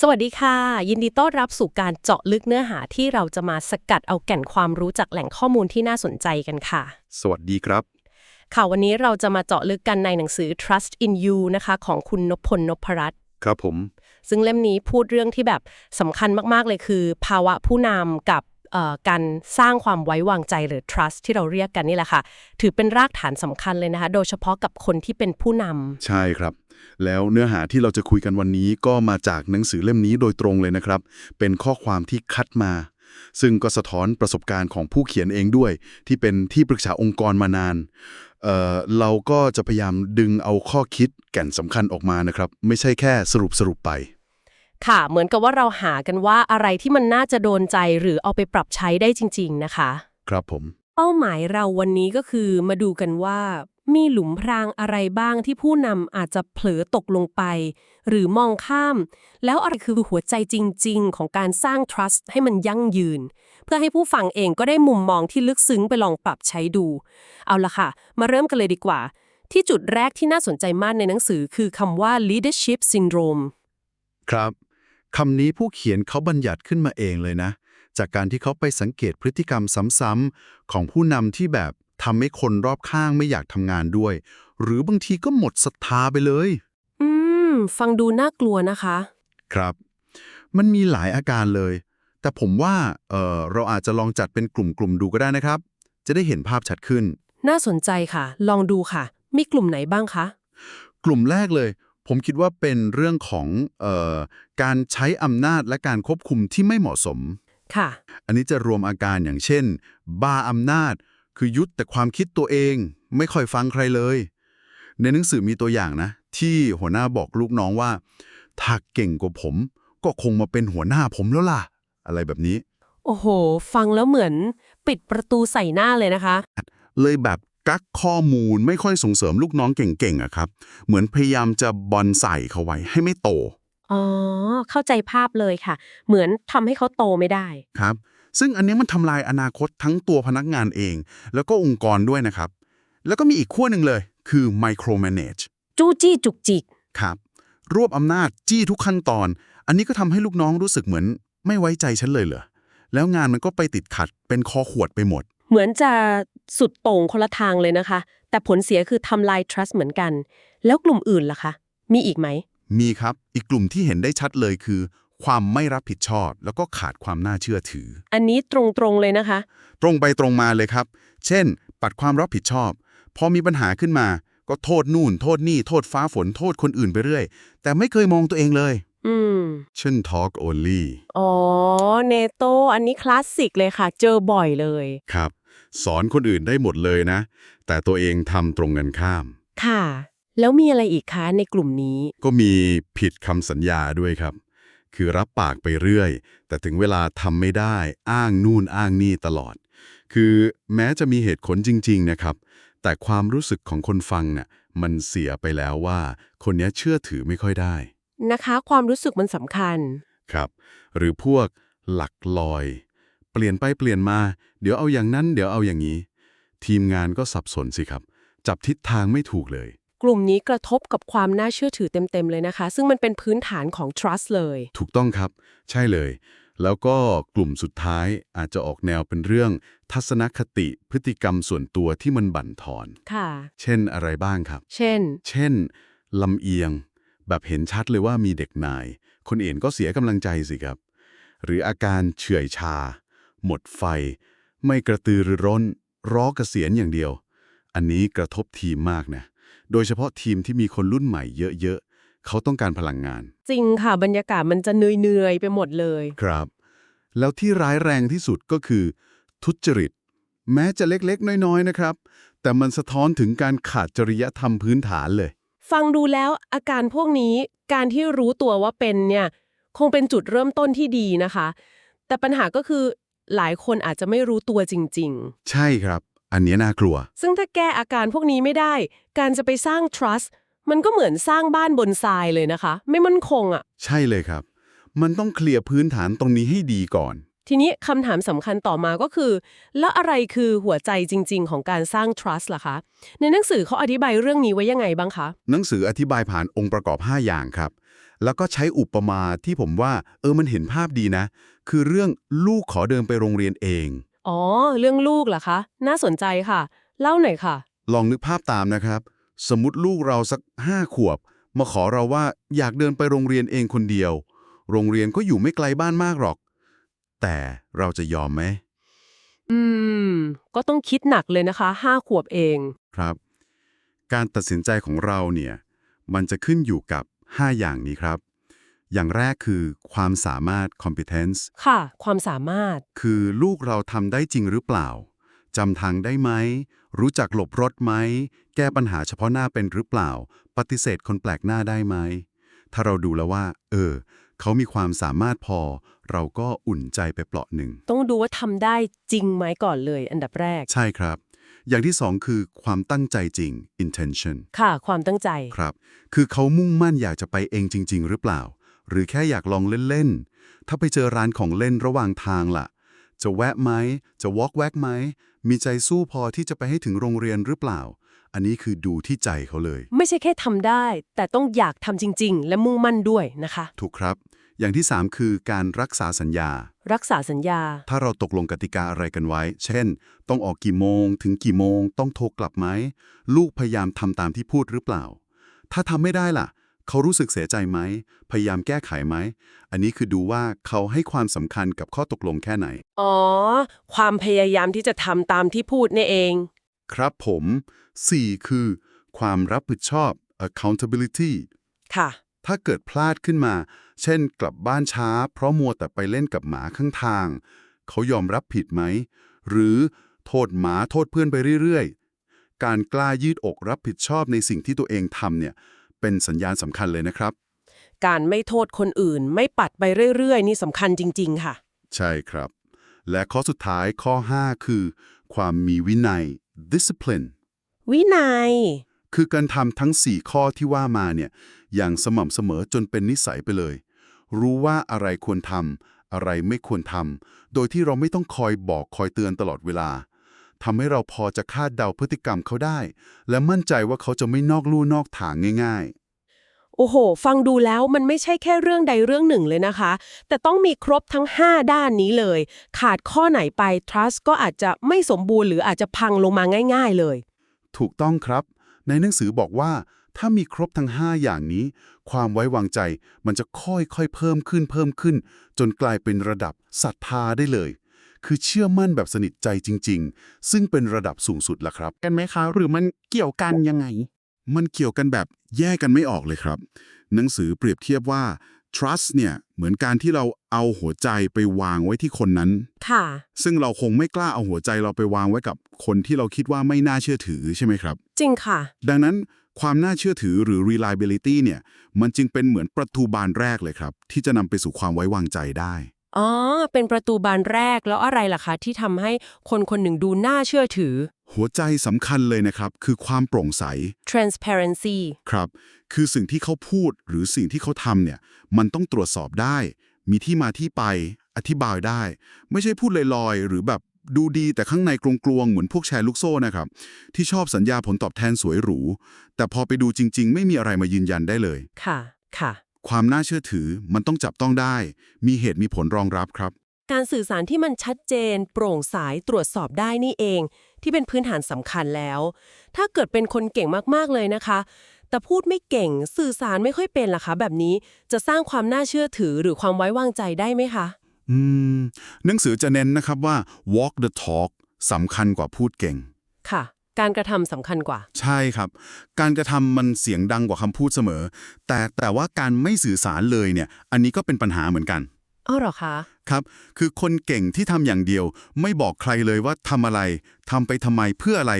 สวัสดีค่ะ ยินดีต้อนรับสู่การเจาะลึกเนื้อหาที่เราจะมาสกัดเอาแก่นความรู้จากแหล่งข้อมูลที่น่าสนใจกันค่ะ สวัสดีครับ ค่ะวันนี้เราจะมาเจาะลึกกันในหนังสือ Trust in You นะคะ ของคุณนพพลนพรัตน์ครับผม ซึ่งเล่มนี้พูดเรื่องที่แบบสำคัญมากๆเลยคือ ภาวะผู้นำกับเอ่อการสร้างความไว้วางใจหรือ trust ที่เราเรียกกันนี่แหละค่ะ ถือเป็นรากฐานสำคัญเลยนะคะ โดยเฉพาะกับคนที่เป็นผู้นำใช่ครับ แล้วเนื้อหาที่เราจะคุยกันวันนี้ก็มาจากหนังสือเล่มนี้โดยตรงเลยนะครับ เป็นข้อความที่คัดมา ซึ่งก็สะท้อนประสบการณ์ของผู้เขียนเองด้วย ที่เป็นที่ปรึกษาองค์กรมานานเอ่อเราก็จะพยายามดึงเอาข้อคิดแก่นสำคัญออกมานะครับ ไม่ใช่แค่สรุปสรุปไป ค่ะ เหมือนกับว่าเราหากันว่าอะไรที่มันน่าจะโดนใจหรือเอาไปปรับใช้ได้จริง ๆ นะคะ ครับผม เป้าหมายเราวันนี้ก็คือมาดูกันว่า มีหลุมพรางอะไรบ้างที่ผู้นำอาจจะเผลอตกลงไป หรือมองข้าม แล้วอะไรคือหัวใจจริง ๆ ของการสร้าง trust ให้มันยั่งยืน เพื่อให้ผู้ฟังเองก็ได้มุมมองที่ลึกซึ้งไปลองปรับใช้ดู เอาละค่ะ มาเริ่มกันเลยดีกว่า ที่จุดแรกที่น่าสนใจมากในหนังสือคือคำว่า leadership syndrome ครับคำนี้ผู้เขียนเขาบัญญัติขึ้นมาเองเลยนะ จากการที่เขาไปสังเกตพฤติกรรมซ้ำๆของผู้นำที่แบบ ทำให้คนรอบข้างไม่อยากทำงานด้วย หรือบางทีก็หมดศรัทธาไปเลย อืม ฟังดูน่ากลัวนะคะ ครับ มันมีหลายอาการเลย แต่ผมว่าเออเราอาจจะลองจัดเป็นกลุ่มๆดูก็ได้นะครับ จะได้เห็นภาพชัดขึ้น น่าสนใจค่ะ ลองดูค่ะ มีกลุ่มไหนบ้างคะ กลุ่มแรกเลย ผมคิดว่าเป็นเรื่องของเออการใช้อำนาจและการควบคุมที่ไม่เหมาะสม ค่ะ อันนี้จะรวมอาการอย่างเช่น บ้าอำนาจ คือยุดแต่ความคิดตัวเอง ไม่ค่อยฟังใครเลย ในหนังสือมีตัวอย่างนะ ที่หัวหน้าบอกลูกน้องว่า ถ้าเก่งกว่าผม ก็คงมาเป็นหัวหน้าผมแล้วล่ะ อะไรแบบนี้ โอ้โห ฟังแล้วเหมือน ปิดประตูใส่หน้าเลยนะคะ เลยแบบกักข้อมูลไม่ค่อยส่งเสริมลูกน้องเก่งๆอะครับ เหมือนพยายามจะบอนใส่เขาไว้ให้ไม่โต อ๋อ เข้าใจภาพเลยค่ะ เหมือนทำให้เขาโตไม่ได้ ครับ ซึ่งอันนี้มันทำลายอนาคตทั้งตัวพนักงานเอง แล้วก็องค์กรด้วยนะครับ แล้วก็มีอีกขั้วหนึ่งเลย คือ micromanage จู้จี้จุกจิกครับรวบอำนาจจี้ทุกขั้นตอน อันนี้ก็ทำให้ลูกน้องรู้สึกเหมือน ไม่ไว้ใจฉันเลยเหรอแล้วงานมันก็ไปติดขัดเป็นคอขวดไปหมด เหมือนจะสุดโต่งคนละทางเลยนะคะ แต่ผลเสียคือทำลาย trust เหมือนกัน แล้วกลุ่มอื่นล่ะคะ มีอีกไหม มีครับ อีกกลุ่มที่เห็นได้ชัดเลยคือ ความไม่รับผิดชอบ แล้วก็ขาดความน่าเชื่อถือ อันนี้ตรงๆเลยนะคะ ตรงไปตรงมาเลยครับ เช่น ปัดความรับผิดชอบ พอมีปัญหาขึ้นมา ก็โทษนู่น โทษนี่ โทษฟ้าฝน โทษคนอื่นไปเรื่อย แต่ไม่เคยมองตัวเองเลย อืม เช่น talk only อ๋อ เนโต อันนี้คลาสสิกเลยค่ะ เจอบ่อยเลย ครับ สอนคนอื่นได้หมดเลยนะ แต่ตัวเองทำตรงกันข้าม ค่ะ แล้วมีอะไรอีกคะในกลุ่มนี้ ก็มีผิดคำสัญญาด้วยครับ คือรับปากไปเรื่อย แต่ถึงเวลาทำไม่ได้ อ้างนู่นอ้างนี่ตลอด คือแม้จะมีเหตุผลจริง ๆนะครับ แต่ความรู้สึกของคนฟังน่ะมันเสียไปแล้วว่า คนเนี้ยเชื่อถือไม่ค่อยได้ นะคะ ความรู้สึกมันสำคัญ ครับ หรือพวกหลักลอย เปลี่ยนไปเปลี่ยนมา เดี๋ยวเอาอย่างนั้น เดี๋ยวเอาอย่างนี้ ทีมงานก็สับสนสิครับ จับทิศทางไม่ถูกเลย กลุ่มนี้กระทบกับความน่าเชื่อถือเต็ม ๆ เลยนะคะ ซึ่งมันเป็นพื้นฐานของ trust เลย ถูกต้องครับ ใช่เลย แล้วก็กลุ่มสุดท้ายอาจจะออกแนวเป็นเรื่อง ทัศนคติพฤติกรรมส่วนตัวที่มันบั่นทอน ค่ะ เช่นอะไรบ้างครับ เช่น เช่นลำเอียง แบบเห็นชัดเลยว่ามีเด็กนาย คนอื่นก็เสียกำลังใจสิครับ หรืออาการเฉื่อยชา หมดไฟ ไม่กระตือรือร้น ร้อเกษียณอย่างเดียว อันนี้กระทบทีมมากนะ โดยเฉพาะทีมที่มีคนรุ่นใหม่เยอะๆ เขาต้องการพลังงาน จริงค่ะบรรยากาศมันจะเหนื่อยๆ ไปหมดเลย ครับ แล้วที่ร้ายแรงที่สุดก็คือ ทุจริต แม้จะเล็กๆ น้อยๆ นะครับ แต่มันสะท้อนถึงการขาดจริยธรรมพื้นฐานเลย ฟังดูแล้วอาการพวกนี้การที่รู้ตัวว่าเป็นเนี่ยคงเป็นจุดเริ่มต้นที่ดีนะคะ แต่ปัญหาก็คือหลายคนอาจจะไม่รู้ตัวจริงใช่ครับ อันเนี้ยน่ากลัวๆซึ่งถ้าแก้อาการพวกนี้ไม่ได้ การจะไปสร้าง trust มันก็เหมือนสร้างบ้านบนทรายเลยนะคะ ไม่มั่นคงอะ่ะ ใช่เลยครับ มันต้องเคลียร์พื้นฐานตรงนี้ให้ดีก่อน ทีนี้คำถามสำคัญต่อมาก็คือ แล้วอะไรคือหัวใจจริง ๆ ของการสร้าง trust ล่ะคะ ในหนังสือเขาอธิบายเรื่องนี้ไว้ยังไงบ้างคะ หนังสืออธิบายผ่านองค์ประกอบ 5 อย่างครับ แล้วก็ใช้อุปมาที่ผมว่า เออมันเห็นภาพดีนะ คือเรื่องลูกขอเดินไปโรงเรียนเอง อ๋อ เรื่องลูกเหรอคะ น่าสนใจค่ะ เล่าหน่อยค่ะ ลองนึกภาพตามนะครับ สมมติลูกเราสักห้าขวบ มาขอเราว่าอยากเดินไปโรงเรียนเองคนเดียว โรงเรียนก็อยู่ไม่ไกลบ้านมากหรอก แต่เราจะยอมไหม อืม ก็ต้องคิดหนักเลยนะคะห้าขวบเอง ครับ การตัดสินใจของเราเนี่ย มันจะขึ้นอยู่กับ 5 อย่างนี้ครับ อย่างแรกคือความสามารถ competence ค่ะ ความสามารถ คือลูกเราทำได้จริงหรือเปล่าจำทางได้ไหม รู้จักหลบรถไหม แก้ปัญหาเฉพาะหน้าเป็นหรือเปล่า ปฏิเสธคนแปลกหน้าได้ไหม ถ้าเราดูแล้วว่า เออ เขามีความสามารถพอ เราก็อุ่นใจไปเปลาะหนึ่ง ต้องดูว่าทำได้จริงไหมก่อนเลย อันดับแรก ใช่ครับ อย่างที่สองคือความตั้งใจจริง intention ค่ะ ความตั้งใจ ครับ คือเขามุ่งมั่นอยากจะไปเองจริง ๆ หรือเปล่า หรือแค่อยากลองเล่นๆ ถ้าไปเจอร้านของเล่นระหว่างทางล่ะ จะแวะไหม จะวอล์กแวกไหม มีใจสู้พอที่จะไปให้ถึงโรงเรียนหรือเปล่า อันนี้คือดูที่ใจเขาเลย ไม่ใช่แค่ทำได้ แต่ต้องอยากทำจริง ๆ และมุ่งมั่นด้วยนะคะ ถูกครับ อย่างที่ 3 คือการรักษาสัญญา รักษาสัญญา ถ้าเราตกลงกติกาอะไรกันไว้ เช่น ต้องออกกี่โมง ถึงกี่โมง ต้องโทรกลับไหม ลูกพยายามทำตามที่พูดหรือเปล่า ถ้าทำไม่ได้ล่ะ เขารู้สึกเสียใจไหม พยายามแก้ไขไหม อันนี้คือดูว่าเขาให้ความสำคัญกับข้อตกลงแค่ไหน อ๋อ ความพยายามที่จะทำตามที่พูดนี่เอง ครับผม 4 คือ ความรับผิดชอบ accountability ค่ะ ถ้าเกิดพลาดขึ้นมา เช่น กลับบ้านช้า เพราะมัวแต่ไปเล่นกับหมาข้างทาง เขายอมรับผิดไหม หรือโทษหมาโทษเพื่อนไปเรื่อยๆ การกล้ายืดอกรับผิดชอบในสิ่งที่ตัวเองทำเนี่ย เป็นสัญญาณสำคัญเลยนะครับ การไม่โทษคนอื่นไม่ปัดไปเรื่อยๆ นี่สำคัญจริง ๆ ค่ะ ใช่ครับ และข้อสุดท้ายข้อ 5 คือ ความมีวินัย discipline วินัย คือการทำทั้ง 4 ข้อที่ว่ามาเนี่ยอย่างสม่ำเสมอจนเป็นนิสัยไปเลย รู้ว่าอะไรควรทำอะไรไม่ควรทำโดยที่เราไม่ต้องคอยบอกคอยเตือนตลอดเวลา ทำให้เราพอจะคาดเดาพฤติกรรมเขาได้ และมั่นใจว่าเขาจะไม่นอกลู่นอกทางง่ายโอ้โห ฟังดูแล้วมันไม่ใช่แค่เรื่องใดเรื่องหนึ่งเลยนะคะ แต่ต้องมีครบทั้ง 5 ด้านนี้เลย ขาดข้อไหนไป trust ก็อาจจะไม่สมบูรณ์หรืออาจจะพังลงมาง่าย ๆเลยๆถูกต้องครับ ในหนังสือบอกว่า ถ้ามีครบทั้ง 5 อย่างนี้ ความไว้วางใจมันจะค่อยๆเพิ่มขึ้นเพิ่มขึ้น จนกลายเป็นระดับศรัทธาได้เลย คือเชื่อมั่นแบบสนิทใจจริง ๆ ซึ่งเป็นระดับสูงสุดละครับ กันไหมคะ หรือมันเกี่ยวกันยังไง มันเกี่ยวกันแบบแยกกันไม่ออกเลยครับ หนังสือเปรียบเทียบว่า trust เนี่ยเหมือนการที่เราเอาหัวใจไปวางไว้ที่คนนั้น ค่ะ ซึ่งเราคงไม่กล้าเอาหัวใจเราไปวางไว้กับคนที่เราคิดว่าไม่น่าเชื่อถือใช่ไหมครับ จริงค่ะ ดังนั้นความน่าเชื่อถือหรือ reliability เนี่ยมันจึงเป็นเหมือนประตูบานแรกเลยครับ ที่จะนำไปสู่ความไว้วางใจได้ อ๋อ เป็นประตูบานแรกแล้วอะไรล่ะคะที่ทำให้คนคนหนึ่งดูน่าเชื่อถือ หัวใจสำคัญเลยนะครับ คือความโปร่งใส transparency ครับ คือสิ่งที่เขาพูดหรือสิ่งที่เขาทำเนี่ย มันต้องตรวจสอบได้ มีที่มาที่ไป อธิบายได้ ไม่ใช่พูดลอยๆ หรือแบบดูดีแต่ข้างในกลวงๆ เหมือนพวกแชร์ลูกโซ่นะครับ ที่ชอบสัญญาผลตอบแทนสวยหรู แต่พอไปดูจริง ๆ ไม่มีอะไรมายืนยันได้เลย ค่ะ ค่ะ ความน่าเชื่อถือมันต้องจับต้องได้ มีเหตุมีผลรองรับครับ การสื่อสารที่มันชัดเจน โปร่งใสตรวจสอบได้นี่เอง ที่เป็นพื้นฐานสำคัญแล้ว ถ้าเกิดเป็นคนเก่งมากๆเลยนะคะ แต่พูดไม่เก่งสื่อสารไม่ค่อยเป็นล่ะคะ แบบนี้จะสร้างความน่าเชื่อถือหรือความไว้วางใจได้ไหมคะ อืมหนังสือจะเน้นนะครับว่า walk the talk สำคัญกว่าพูดเก่งค่ะ การกระทำสำคัญกว่า ใช่ครับ การกระทำมันเสียงดังกว่าคำพูดเสมอ แต่แต่ว่าการไม่สื่อสารเลยเนี่ย อันนี้ก็เป็นปัญหาเหมือนกันอ้าวเหรอคะครับ คือคนเก่งที่ทำอย่างเดียว ไม่บอกใครเลยว่าทำอะไรทำไปทำไมเพื่ออะไร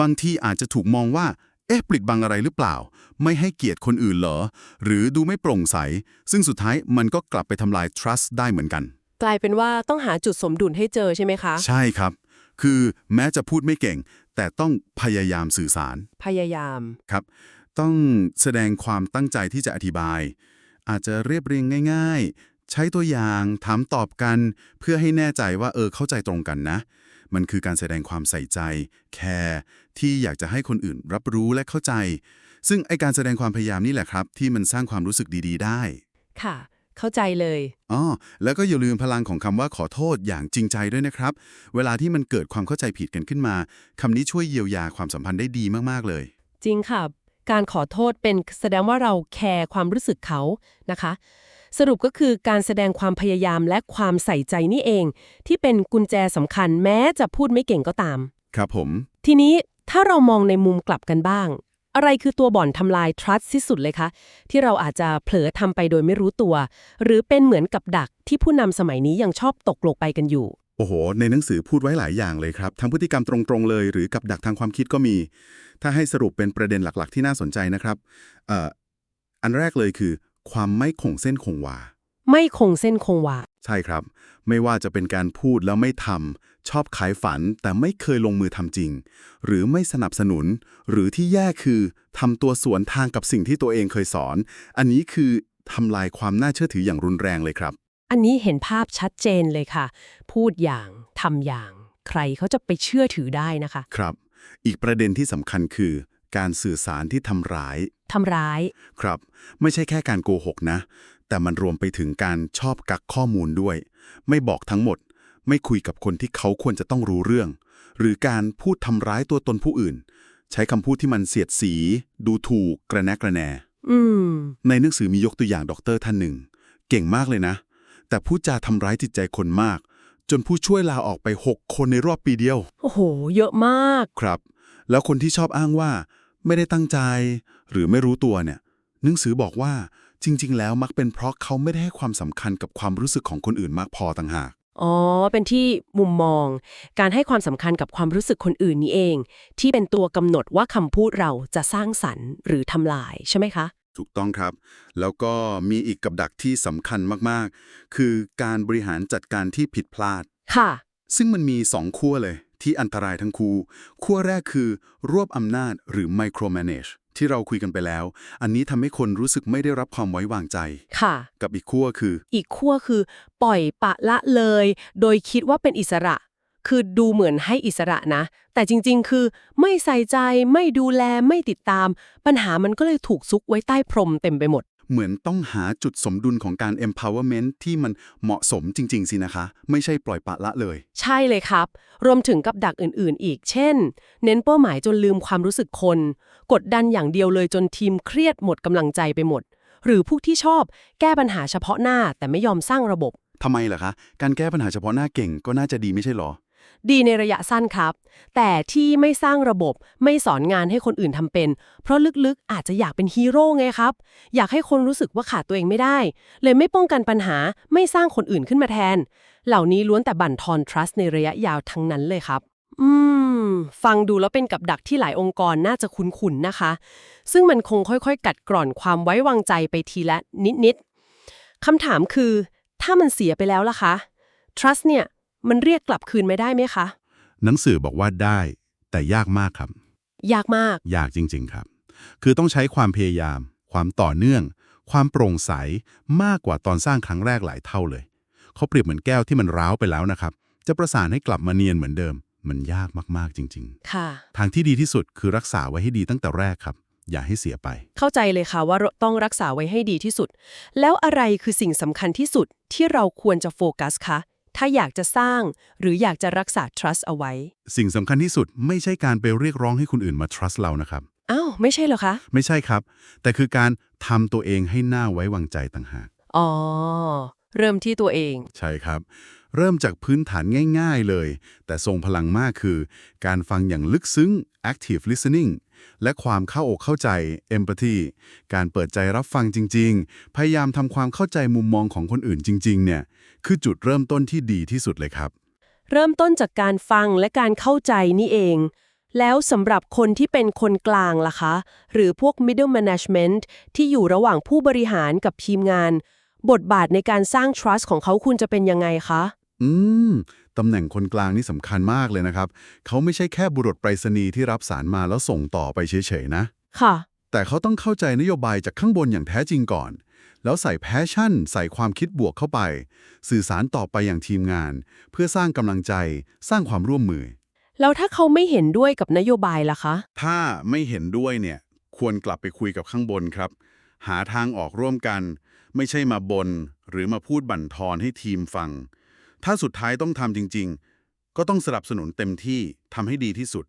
บางทีอาจจะถูกมองว่า เอ๊ะปลิดบังอะไรหรือเปล่า ไม่ให้เกียรติคนอื่นเหรอ หรือดูไม่โปร่งใส ซึ่งสุดท้ายมันก็กลับไปทำลาย trust ได้เหมือนกัน กลายเป็นว่าต้องหาจุดสมดุลให้เจอใช่ไหมคะ ใช่ครับ คือแม้จะพูดไม่เก่ง แต่ต้องพยายามสื่อสารพยายาม ครับ ต้องแสดงความตั้งใจที่จะอธิบาย อาจจะเรียบเรียงง่าย ๆ ใช้ตัวอย่างถามตอบกัน เพื่อให้แน่ใจว่าเออเข้าใจตรงกันนะ มันคือการแสดงความใส่ใจ แคร์ที่อยากจะให้คนอื่นรับรู้และเข้าใจ ซึ่งไอการแสดงความพยายามนี่แหละครับ ที่มันสร้างความรู้สึกดี ๆ ได้ ค่ะ เข้าใจเลยอ๋อแล้วก็อย่าลืมพลังของคำว่าขอโทษอย่างจริงใจด้วยนะครับ เวลาที่มันเกิดความเข้าใจผิดกันขึ้นมาคำนี้ช่วยเยียวยาความสัมพันธ์ได้ดีมากๆเลย จริงค่ะ การขอโทษเป็นแสดงว่าเราแคร์ความรู้สึกเขานะคะ สรุปก็คือการแสดงความพยายามและความใส่ใจนี่เอง ที่เป็นกุญแจสำคัญแม้จะพูดไม่เก่งก็ตาม ครับผม ทีนี้ถ้าเรามองในมุมกลับกันบ้าง อะไรคือตัวบ่อนทำลาย trust ที่สุดเลยคะ ที่เราอาจจะเผลอทำไปโดยไม่รู้ตัว หรือเป็นเหมือนกับดักที่ผู้นำสมัยนี้ยังชอบตกลงไปกันอยู่ โอ้โห ในหนังสือพูดไว้หลายอย่างเลยครับทั้งพฤติกรรมตรงๆเลย หรือกับดักทางความคิดก็มี ถ้าให้สรุปเป็นประเด็นหลักๆ ที่น่าสนใจนะครับเอ่ออันแรกเลยคือ ความไม่คงเส้นคงวา ไม่คงเส้นคงวา ใช่ครับ ไม่ว่าจะเป็นการพูดแล้วไม่ทำ ชอบขายฝันแต่ไม่เคยลงมือทำจริง หรือไม่สนับสนุน หรือที่แย่คือทำตัวสวนทางกับสิ่งที่ตัวเองเคยสอน อันนี้คือทำลายความน่าเชื่อถืออย่างรุนแรงเลยครับ อันนี้เห็นภาพชัดเจนเลยค่ะ พูดอย่างทำอย่าง ใครเขาจะไปเชื่อถือได้นะคะ ครับ อีกประเด็นที่สำคัญคือ การสื่อสารที่ทำร้ายทำร้าย ครับ ไม่ใช่แค่การโกหกนะ แต่มันรวมไปถึงการชอบกักข้อมูลด้วย ไม่บอกทั้งหมด ไม่คุยกับคนที่เขาควรจะต้องรู้เรื่อง หรือการพูดทำร้ายตัวตนผู้อื่น ใช้คำพูดที่มันเสียดสี ดูถูกกระแนกกระแหนอืมในหนังสือมียกตัวอย่างด็อกเตอร์ท่านหนึ่ง เก่งมากเลยนะ แต่พูดจาทำร้ายจิตใจคนมาก จนผู้ช่วยลาออกไป 6 คนในรอบปีเดียว โอ้โห เยอะมากครับ แล้วคนที่ชอบอ้างว่า ไม่ได้ตั้งใจ หรือไม่รู้ตัวเนี่ยหนังสือบอกว่าจริง ๆ แล้วมักเป็นเพราะเขาไม่ได้ให้ความสำคัญกับความรู้สึกของคนอื่นมากพอต่างหาก อ๋อ เป็นที่มุมมอง การให้ความสำคัญกับความรู้สึกคนอื่นนี้เอง ที่เป็นตัวกำหนดว่าคำพูดเราจะสร้างสรรค์หรือทำลายใช่ไหมคะ ถูกต้องครับ แล้วก็มีอีกกับดักที่สำคัญมากๆ คือการบริหารจัดการที่ผิดพลาด ค่ะ ซึ่งมันมีสองขั้วเลย ที่อันตรายทั้งคู่ขั้วแรกคือ รวบอำนาจหรือ micromanage ที่เราคุยกันไปแล้ว อันนี้ทำให้คนรู้สึกไม่ได้รับความไว้วางใจ ค่ะ กับอีกขั้วคือ อีกขั้วคือ ปล่อยปละละเลย โดยคิดว่าเป็นอิสระ คือดูเหมือนให้อิสระนะ แต่จริง ๆ คือไม่ใส่ใจไม่ดูแลไม่ติดตาม ปัญหามันก็เลยถูกซุกไว้ใต้พรมเต็มไปหมด เหมือนต้องหาจุดสมดุลของการ empowerment ที่มันเหมาะสมจริง ๆ สินะคะ ไม่ใช่ปล่อยปละละเลย ใช่เลยครับ รวมถึงกับดักอื่นๆ อีก เช่น เน้นเป้าหมายจนลืมความรู้สึกคน กดดันอย่างเดียวเลยจนทีมเครียดหมดกำลังใจไปหมด หรือพวกที่ชอบแก้ปัญหาเฉพาะหน้าแต่ไม่ยอมสร้างระบบทำไมล่ะคะ การแก้ปัญหาเฉพาะหน้าเก่งก็น่าจะดีไม่ใช่หรอ ดีในระยะสั้นครับ แต่ที่ไม่สร้างระบบไม่สอนงานให้คนอื่นทำเป็น เพราะลึกๆ อาจจะอยากเป็นฮีโร่ไงครับ อยากให้คนรู้สึกว่าขาดตัวเองไม่ได้ เลยไม่ป้องกันปัญหาไม่สร้างคนอื่นขึ้นมาแทน เหล่านี้ล้วนแต่บั่นทอน trust ในระยะยาวทั้งนั้นเลยครับ อืม ฟังดูแล้วเป็นกับดักที่หลายองค์กรน่าจะคุ้นๆนะคะ ซึ่งมันคงค่อยๆ กัดกร่อนความไว้วางใจไปทีละนิดๆคำถามคือ ถ้ามันเสียไปแล้วล่ะคะ trust เนี่ย มันเรียกกลับคืนไม่ได้ไหมคะ หนังสือบอกว่าได้ แต่ยากมากครับ ยากมาก ยากจริง ๆครับ คือต้องใช้ความพยายาม ความต่อเนื่อง ความโปร่งใสมากกว่าตอนสร้างครั้งแรกหลายเท่าเลย เขาเปรียบเหมือนแก้วที่มันร้าวไปแล้วนะครับ จะประสานให้กลับมาเนียนเหมือนเดิม มันยากมากๆจริงค่ะๆทางที่ดีที่สุดคือรักษาไว้ให้ดีตั้งแต่แรกครับ อย่าให้เสียไป เข้าใจเลยค่ะว่าเราต้องรักษาไว้ให้ดีที่สุด แล้วอะไรคือสิ่งสำคัญที่สุดที่เราควรจะโฟกัสคะ ถ้าอยากจะสร้างหรืออยากจะรักษา trust เอาไว้ สิ่งสำคัญที่สุดไม่ใช่การไปเรียกร้องให้คนอื่นมา trust เรานะครับ อ้าว ไม่ใช่เหรอคะ ไม่ใช่ครับ แต่คือการทำตัวเองให้น่าไว้วางใจต่างหาก อ๋อ เริ่มที่ตัวเอง ใช่ครับ เริ่มจากพื้นฐานง่าย ๆเลย แต่ทรงพลังมากคือ การฟังอย่างลึกซึ้ง active listening และความเข้าอกเข้าใจ empathy การเปิดใจรับฟังจริง ๆ พยายามทำความเข้าใจมุมมองของคนอื่นจริง ๆ เนี่ย คือจุดเริ่มต้นที่ดีที่สุดเลยครับ เริ่มต้นจากการฟังและการเข้าใจนี่เอง แล้วสำหรับคนที่เป็นคนกลางล่ะคะ หรือพวก middle management ที่อยู่ระหว่างผู้บริหารกับทีมงาน บทบาทในการสร้าง trust ของเขาคุณจะเป็นยังไงคะ อืม ตำแหน่งคนกลางนี่สำคัญมากเลยนะครับ เขาไม่ใช่แค่บุรุษไปรษณีย์ที่รับสารมาแล้วส่งต่อไปเฉยๆนะ ค่ะ แต่เขาต้องเข้าใจนโยบายจากข้างบนอย่างแท้จริงก่อน แล้วใส่แพชชั่น ใส่ความคิดบวกเข้าไป สื่อสารต่อไปอย่างทีมงาน เพื่อสร้างกำลังใจ สร้างความร่วมมือ แล้วถ้าเขาไม่เห็นด้วยกับนโยบายล่ะคะ ถ้าไม่เห็นด้วยเนี่ยควรกลับไปคุยกับข้างบนครับ หาทางออกร่วมกัน ไม่ใช่มาบน หรือมาพูดบั่นทอนให้ทีมฟัง ถ้าสุดท้ายต้องทำจริง ๆ ก็ต้องสนับสนุนเต็มที่ทำให้ดีที่สุด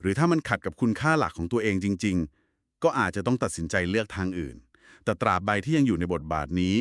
หรือถ้ามันขัดกับคุณค่าหลักของตัวเองจริง ๆ ก็อาจจะต้องตัดสินใจเลือกทางอื่น แต่ตราบใดที่ยังอยู่ในบทบาทนี้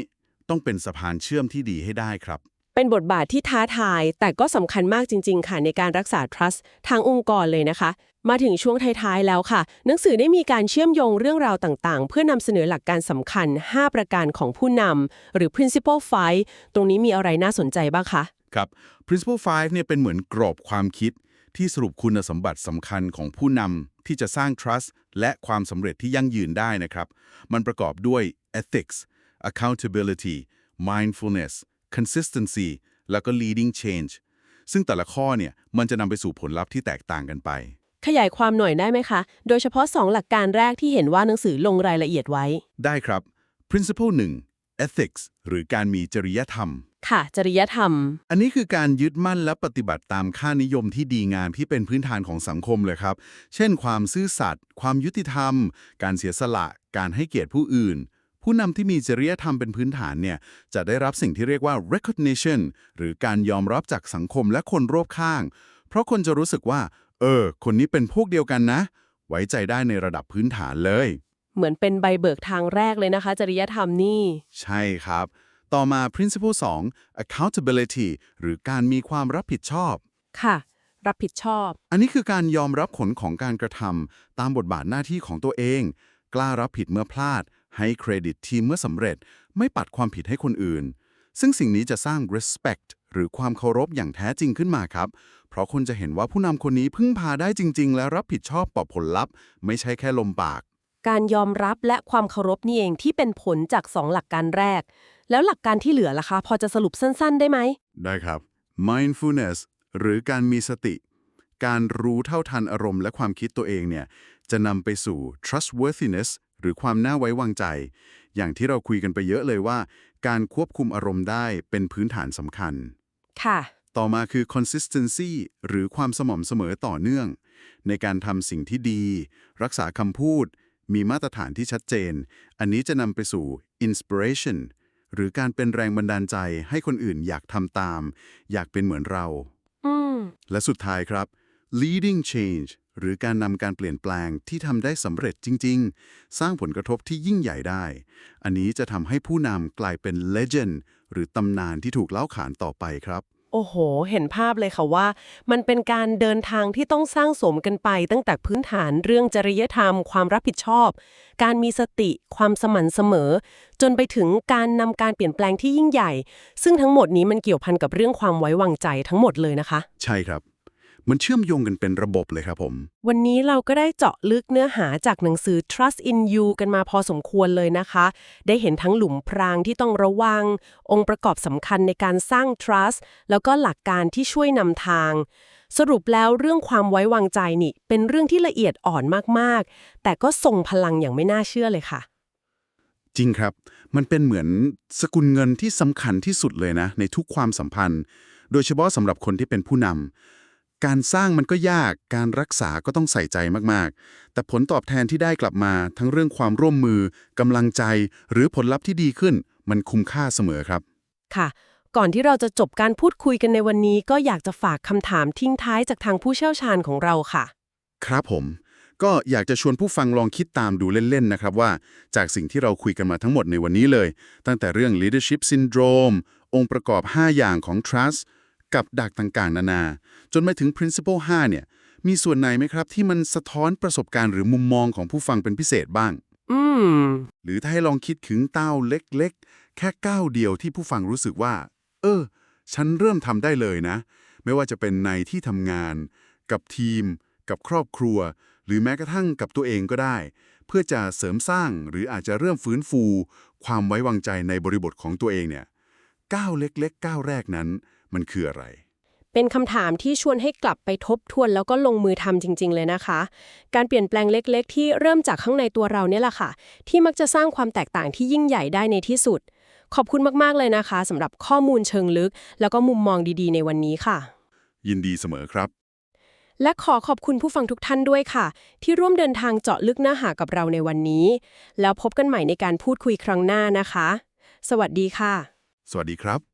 ต้องเป็นสะพานเชื่อมที่ดีให้ได้ครับ เป็นบทบาทที่ท้าทาย แต่ก็สำคัญมากจริง ๆ ค่ะ ในการรักษา trust ทางองค์กรเลยนะคะ มาถึงช่วงท้าย ๆ แล้วค่ะ หนังสือได้มีการเชื่อมโยงเรื่องราวต่างๆ เพื่อนำเสนอหลักการสำคัญ 5 ประการของผู้นำหรือ principle 5ตรงนี้มีอะไรน่าสนใจบ้างคะครับ Principle 5เนี่ยเป็นเหมือนกรอบความคิดที่สรุปคุณสมบัติสำคัญของผู้นำ ที่จะสร้าง trust และความสำเร็จที่ยั่งยืนได้นะครับ มันประกอบด้วย ethics accountability mindfulness consistency แล้วก็ leading change ซึ่งแต่ละข้อเนี่ยมันจะนำไปสู่ผลลัพธ์ที่แตกต่างกันไป ขยายความหน่อยได้ไหมคะ โดยเฉพาะ 2 หลักการแรกที่เห็นว่าหนังสือลงรายละเอียดไว้ ได้ครับ Principle 1 ethics หรือการมีจริยธรรม ค่ะ จริยธรรม อันนี้คือการยึดมั่นและปฏิบัติตามค่านิยมที่ดีงามที่เป็นพื้นฐานของสังคมเลยครับ เช่น ความซื่อสัตย์ ความยุติธรรม การเสียสละ การให้เกียรติผู้อื่น ผู้นำที่มีจริยธรรมเป็นพื้นฐานเนี่ย จะได้รับสิ่งที่เรียกว่า recognition หรือการยอมรับจากสังคมและคนรอบข้าง เพราะคนจะรู้สึกว่า เออ คนนี้เป็นพวกเดียวกันนะ ไว้ใจได้ในระดับพื้นฐานเลย เหมือนเป็นใบเบิกทางแรกเลยนะคะ จริยธรรมนี่ ใช่ครับ ต่อมา principle 2 accountability หรือการมีความรับผิดชอบ ค่ะ รับผิดชอบ อันนี้คือการยอมรับผลของการกระทำตามบทบาทหน้าที่ของตัวเอง กล้ารับผิดเมื่อพลาด ให้เครดิตทีมเมื่อสำเร็จ ไม่ปัดความผิดให้คนอื่น ซึ่งสิ่งนี้จะสร้าง respect หรือความเคารพอย่างแท้จริงขึ้นมาครับ เพราะคนจะเห็นว่าผู้นำคนนี้พึ่งพาได้จริง ๆ และรับผิดชอบต่อผลลัพธ์ ไม่ใช่แค่ลมปาก การยอมรับและความเคารพนี่เองที่เป็นผลจาก 2 หลักการแรก แล้วหลักการที่เหลือล่ะคะ พอจะสรุปสั้น ๆ ได้ไหม ได้ครับ mindfulness หรือการมีสติ การรู้เท่าทันอารมณ์และความคิดตัวเองเนี่ย จะนำไปสู่ trustworthiness หรือความน่าไว้วางใจ อย่างที่เราคุยกันไปเยอะเลยว่า การควบคุมอารมณ์ได้เป็นพื้นฐานสำคัญ ค่ะ ต่อมาคือ consistency หรือความสม่ำเสมอต่อเนื่อง ในการทำสิ่งที่ดี รักษาคำพูด มีมาตรฐานที่ชัดเจน อันนี้จะนำไปสู่ inspiration หรือการเป็นแรงบันดาลใจให้คนอื่นอยากทำตาม อยากเป็นเหมือนเราอืมและสุดท้ายครับ leading change หรือการนำการเปลี่ยนแปลงที่ทำได้สำเร็จจริง ๆ สร้างผลกระทบที่ยิ่งใหญ่ได้ อันนี้จะทำให้ผู้นำกลายเป็น legend หรือตำนานที่ถูกเล่าขานต่อไปครับ โอ้โห เห็นภาพเลยค่ะว่า มันเป็นการเดินทางที่ต้องสร้างสมกันไป ตั้งแต่พื้นฐานเรื่องจริยธรรม ความรับผิดชอบ การมีสติ ความสม่ำเสมอ จนไปถึงการนำการเปลี่ยนแปลงที่ยิ่งใหญ่ ซึ่งทั้งหมดนี้มันเกี่ยวพันกับเรื่องความไว้วางใจทั้งหมดเลยนะคะ ใช่ครับ มันเชื่อมโยงกันเป็นระบบเลยครับผม วันนี้เราก็ได้เจาะลึกเนื้อหาจากหนังสือ Trust in You กันมาพอสมควรเลยนะคะ ได้เห็นทั้งหลุมพรางที่ต้องระวัง องค์ประกอบสำคัญในการสร้าง Trust แล้วก็หลักการที่ช่วยนำทาง สรุปแล้วเรื่องความไว้วางใจนี่ เป็นเรื่องที่ละเอียดอ่อนมากๆ แต่ก็ทรงพลังอย่างไม่น่าเชื่อเลยค่ะ จริงครับ มันเป็นเหมือนสกุลเงินที่สำคัญที่สุดเลยนะ ในทุกความสัมพันธ์ โดยเฉพาะสำหรับคนที่เป็นผู้นำ การสร้างมันก็ยาก การรักษาก็ต้องใส่ใจมากๆ แต่ผลตอบแทนที่ได้กลับมา ทั้งเรื่องความร่วมมือกำลังใจ หรือผลลัพธ์ที่ดีขึ้น มันคุ้มค่าเสมอครับ ค่ะ ก่อนที่เราจะจบการพูดคุยกันในวันนี้ ก็อยากจะฝากคำถามทิ้งท้ายจากทางผู้เชี่ยวชาญของเราค่ะ ครับผม ก็อยากจะชวนผู้ฟังลองคิดตามดูเล่นๆนะครับว่า จากสิ่งที่เราคุยกันมาทั้งหมดในวันนี้เลย ตั้งแต่เรื่อง leadership syndrome องค์ประกอบ 5 อย่างของ trust กับดักต่างๆ นานา จนมาถึง principle 5 เนี่ย มีส่วนไหนไหมครับ ที่มันสะท้อนประสบการณ์หรือมุมมองของผู้ฟังเป็นพิเศษบ้าง อืม หรือถ้าให้ลองคิดถึงเต้าเล็กๆ แค่ก้าวเดียวที่ผู้ฟังรู้สึกว่า เออ ฉันเริ่มทำได้เลยนะ ไม่ว่าจะเป็นในที่ทำงาน กับทีม กับครอบครัว หรือแม้กระทั่งกับตัวเองก็ได้ เพื่อจะเสริมสร้างหรืออาจจะเริ่มฟื้นฟู ความไว้วางใจในบริบทของตัวเองเนี่ยก้าวเล็กๆก้าวแรกนั้น มันคืออะไร เป็นคำถามที่ชวนให้กลับไปทบทวนแล้วก็ลงมือทำจริง ๆ เลยนะคะ การเปลี่ยนแปลงเล็กๆ ที่เริ่มจากข้างในตัวเราเนี่ยแหละค่ะ ที่มักจะสร้างความแตกต่างที่ยิ่งใหญ่ได้ในที่สุด ขอบคุณมากๆเลยนะคะสำหรับข้อมูลเชิงลึก แล้วก็มุมมองดีๆ ในวันนี้ค่ะ ยินดีเสมอครับและขอขอบคุณผู้ฟังทุกท่านด้วยค่ะ ที่ร่วมเดินทางเจาะลึกเนื้อหากับเราในวันนี้ แล้วพบกันใหม่ในการพูดคุยครั้งหน้านะคะ สวัสดีค่ะ สวัสดีครับ